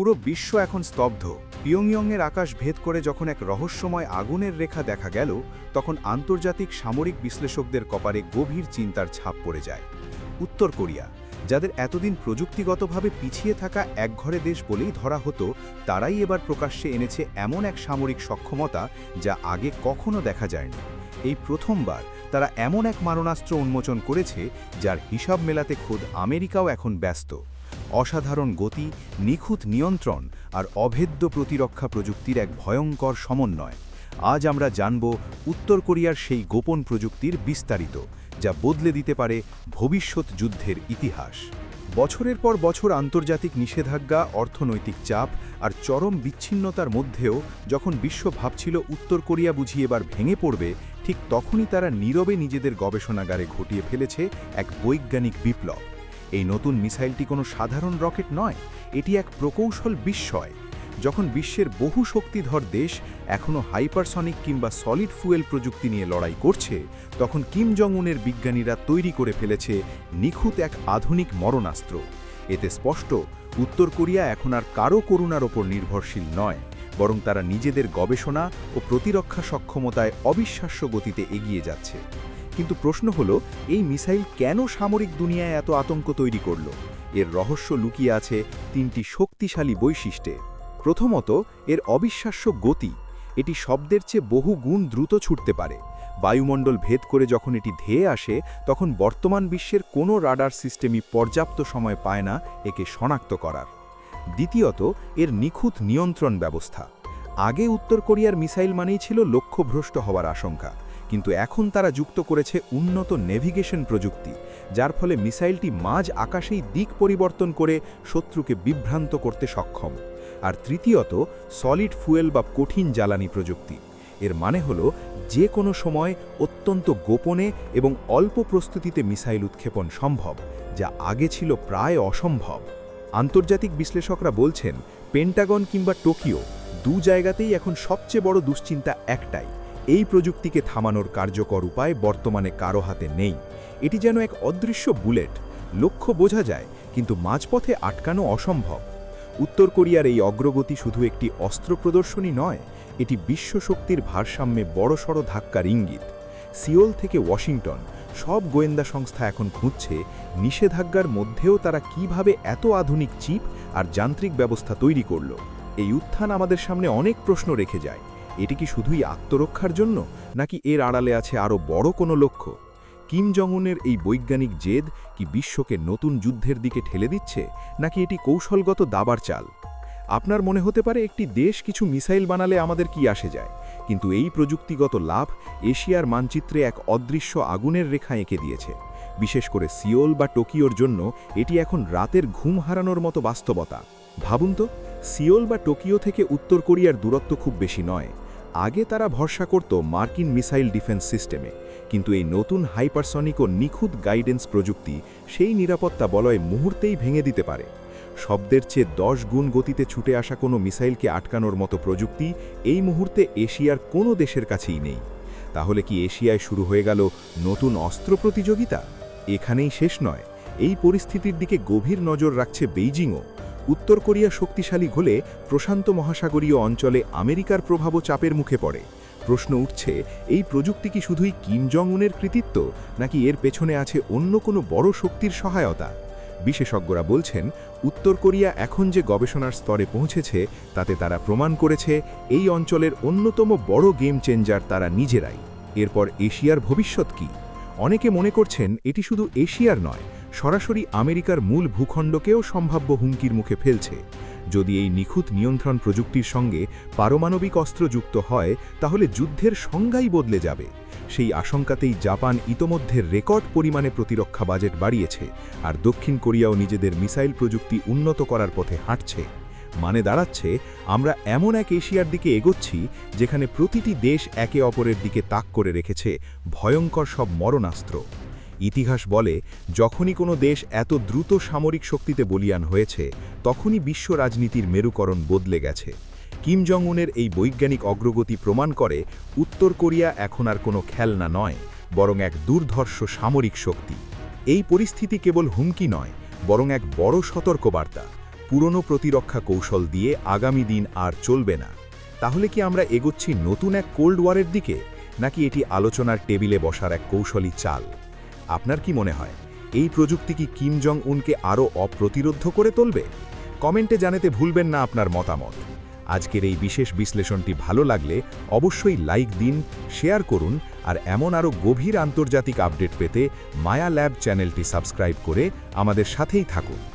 পুরো বিশ্ব এখন স্তব্ধ। পিয়ংইয়ংয়ের আকাশ ভেদ করে যখন এক রহস্যময় আগুনের রেখা দেখা গেল, তখন আন্তর্জাতিক সামরিক বিশ্লেষকদের কপারে গভীর চিন্তার ছাপ পড়ে যায়। উত্তর কোরিয়া, যাদের এতদিন প্রযুক্তিগতভাবে পিছিয়ে থাকা একঘরে দেশ বলেই ধরা হতো, তারাই এবার প্রকাশ্যে এনেছে এমন এক সামরিক সক্ষমতা যা আগে কখনো দেখা যায়নি। এই প্রথমবার তারা এমন এক মারণাস্ত্র উন্মোচন করেছে, যার হিসাব মেলাতে খোদ আমেরিকাও এখন ব্যস্ত। অসাধারণ গতি, নিখুঁত নিয়ন্ত্রণ আর অভেদ্য প্রতিরক্ষা প্রযুক্তির এক ভয়ঙ্কর সমন্বয়। আজ আমরা জানব উত্তর কোরিয়ার সেই গোপন প্রযুক্তির বিস্তারিত, যা বদলে দিতে পারে ভবিষ্যৎ যুদ্ধের ইতিহাস। বছরের পর বছর আন্তর্জাতিক নিষেধাজ্ঞা, অর্থনৈতিক চাপ আর চরম বিচ্ছিন্নতার মধ্যেও যখন বিশ্ব ভাবছিল উত্তর কোরিয়া বুঝি এবার ভেঙে পড়বে, ঠিক তখনই তারা নীরবে নিজেদের গবেষণাগারে ঘটিয়ে ফেলেছে এক বৈজ্ঞানিক বিপ্লব। এই নতুন মিসাইলটি কোনো সাধারণ রকেট নয়, এটি এক প্রকৌশল বিস্ময়। যখন বিশ্বের বহু শক্তিধর দেশ এখনও হাইপারসনিক কিংবা সলিড ফুয়েল প্রযুক্তি নিয়ে লড়াই করছে, তখন কিম জং উনের বিজ্ঞানীরা তৈরি করে ফেলেছে নিখুঁত এক আধুনিক মরণাস্ত্র। এতে স্পষ্ট, উত্তর কোরিয়া এখন আর কারও করুণার ওপর নির্ভরশীল নয়, বরং তারা নিজেদের গবেষণা ও প্রতিরক্ষা সক্ষমতায় অবিশ্বাস্য গতিতে এগিয়ে যাচ্ছে। কিন্তু প্রশ্ন হলো, এই মিসাইল কেন সামরিক দুনিয়ায় এত আতঙ্ক তৈরি করল? এর রহস্য লুকিয়ে আছে তিনটি শক্তিশালী বৈশিষ্ট্যে। প্রথমত, এর অবিশ্বাস্য গতি। এটি শব্দের চেয়ে বহু গুণ দ্রুত ছুটতে পারে। বায়ুমণ্ডল ভেদ করে যখন এটি ধেয়ে আসে, তখন বর্তমান বিশ্বের কোনো রাডার সিস্টেমই পর্যাপ্ত সময় পায় না একে শনাক্ত করার। দ্বিতীয়ত, এর নিখুঁত নিয়ন্ত্রণ ব্যবস্থা। আগে উত্তর কোরিয়ার মিসাইল মানেই ছিল লক্ষ্যভ্রষ্ট হওয়ার আশঙ্কা। কিন্তু এখন তারা যুক্ত করেছে উন্নত নেভিগেশন প্রযুক্তি, যার ফলে মিসাইলটি মাঝ আকাশেই দিক পরিবর্তন করে শত্রুকে বিভ্রান্ত করতে সক্ষম। আর তৃতীয়ত, সলিড ফুয়েল বা কঠিন জ্বালানি প্রযুক্তি। এর মানে হল, যে কোনো সময় অত্যন্ত গোপনে এবং অল্প প্রস্তুতিতে মিসাইল উৎক্ষেপণ সম্ভব, যা আগে ছিল প্রায় অসম্ভব। আন্তর্জাতিক বিশ্লেষকরা বলছেন, পেন্টাগন কিংবা টোকিও দু জায়গাতেই এখন সবচেয়ে বড় দুশ্চিন্তা একটাই এই প্রযুক্তিকে থামানোর কার্যকর উপায় বর্তমানে কারও হাতে নেই। এটি যেন এক অদৃশ্য বুলেট। লক্ষ্য বোঝা যায়, কিন্তু মাঝপথে আটকানো অসম্ভব। উত্তর কোরিয়ার এই অগ্রগতি শুধু একটি অস্ত্র প্রদর্শনী নয়, এটি বিশ্ব শক্তির ভারসাম্যে বড়সড় ধাক্কার ইঙ্গিত। সিওল থেকে ওয়াশিংটন, সব গোয়েন্দা সংস্থা এখন খুঁজছে নিষেধাজ্ঞার মধ্যেও তারা কীভাবে এত আধুনিক চিপ আর যান্ত্রিক ব্যবস্থা তৈরি করল। এই উত্থান আমাদের সামনে অনেক প্রশ্ন রেখে যায়। এটি কি শুধুই আত্মরক্ষার জন্য? নাকি এর আড়ালে আছে আরও বড় কোনো লক্ষ্য? কিম জংউনের এই বৈজ্ঞানিক জেদ কি বিশ্বকে নতুন যুদ্ধের দিকে ঠেলে দিচ্ছে? নাকি এটি কৌশলগত দাবার চাল? আপনার মনে হতে পারে একটি দেশ কিছু মিসাইল বানালে আমাদের কি আসে যায়। কিন্তু এই প্রযুক্তিগত লাভ এশিয়ার মানচিত্রে এক অদৃশ্য আগুনের রেখা এঁকে দিয়েছে। বিশেষ করে সিওল বা টোকিওর জন্য এটি এখন রাতের ঘুম হারানোর মতো বাস্তবতা। ভাবুন তো, সিওল বা টোকিও থেকে উত্তর কোরিয়ার দূরত্ব খুব বেশি নয়। আগে তারা ভরসা করত মার্কিন মিসাইল ডিফেন্স সিস্টেমে, কিন্তু এই নতুন হাইপারসনিক ও নিখুঁত গাইডেন্স প্রযুক্তি সেই নিরাপত্তা বলয় মুহূর্তেই ভেঙে দিতে পারে। শব্দের চেয়ে দশ গুণ গতিতে ছুটে আসা কোনো মিসাইলকে আটকানোর মতো প্রযুক্তি এই মুহূর্তে এশিয়ার কোনো দেশের কাছেই নেই। তাহলে কি এশিয়ায় শুরু হয়ে গেল নতুন অস্ত্র প্রতিযোগিতা? এখানেই শেষ নয়। এই পরিস্থিতির দিকে গভীর নজর রাখছে বেইজিংও। উত্তর কোরিয়া শক্তিশালী হলে প্রশান্ত মহাসাগরীয় অঞ্চলে আমেরিকার প্রভাবও চাপের মুখে পড়ে। প্রশ্ন উঠছে, এই প্রযুক্তি কি শুধুই কিম জং উনের কৃতিত্ব, নাকি এর পেছনে আছে অন্য কোনো বড় শক্তির সহায়তা? বিশেষজ্ঞরা বলছেন, উত্তর কোরিয়া এখন যে গবেষণার স্তরে পৌঁছেছে, তাতে তারা প্রমাণ করেছে, এই অঞ্চলের অন্যতম বড় গেম চেঞ্জার তারা নিজেরাই। এরপর এশিয়ার ভবিষ্যৎ কি? অনেকে মনে করছেন, এটি শুধু এশিয়ার নয় সরাসরি আমেরিকার মূল ভূখণ্ডকেও সম্ভাব্য হুমকির মুখে ফেলছে। যদি এই নিখুঁত নিয়ন্ত্রণ প্রযুক্তির সঙ্গে পারমাণবিক অস্ত্র যুক্ত হয়, তাহলে যুদ্ধের সংজ্ঞাই বদলে যাবে। সেই আশঙ্কাতেই জাপান ইতোমধ্যে রেকর্ড পরিমাণে প্রতিরক্ষা বাজেট বাড়িয়েছে আর দক্ষিণ কোরিয়াও নিজেদের মিসাইল প্রযুক্তি উন্নত করার পথে হাঁটছে। মানে দাঁড়াচ্ছে, আমরা এমন এক এশিয়ার দিকে এগোচ্ছি, যেখানে প্রতিটি দেশ একে অপরের দিকে তাক করে রেখেছে, ভয়ঙ্কর সব মরণাস্ত্র। ইতিহাস বলে, যখনই কোনো দেশ এত দ্রুত সামরিক শক্তিতে বলিয়ান হয়েছে, তখনই বিশ্ব রাজনীতির মেরুকরণ বদলে গেছে। কিম জং উনের এই বৈজ্ঞানিক অগ্রগতি প্রমাণ করে, উত্তর কোরিয়া এখন আর কোনো খেলনা নয়, বরং এক দুর্ধর্ষ সামরিক শক্তি। এই পরিস্থিতি কেবল হুমকি নয়, বরং এক বড় সতর্কবার্তা। পুরনো প্রতিরক্ষা কৌশল দিয়ে আগামী দিন আর চলবে না। তাহলে কি আমরা এগোচ্ছি নতুন এক কোল্ড ওয়ারের দিকে? নাকি এটি আলোচনার টেবিলে বসার এক কৌশলী চাল? আপনার কি মনে হয়? এই প্রযুক্তি কি কিম জং উনকে আরও অপ্রতিরোধ করে তুলবে? কমেন্টে জানাতে ভুলবেন না আপনার মতামত। আজকের এই বিশেষ বিশ্লেষণটি ভালো লাগলে অবশ্যই লাইক দিন, শেয়ার করুন আর এমন আরও গভীর আন্তর্জাতিক আপডেট পেতে মায়া ল্যাব চ্যানেলটি সাবস্ক্রাইব করে আমাদের সাথেই থাকুন।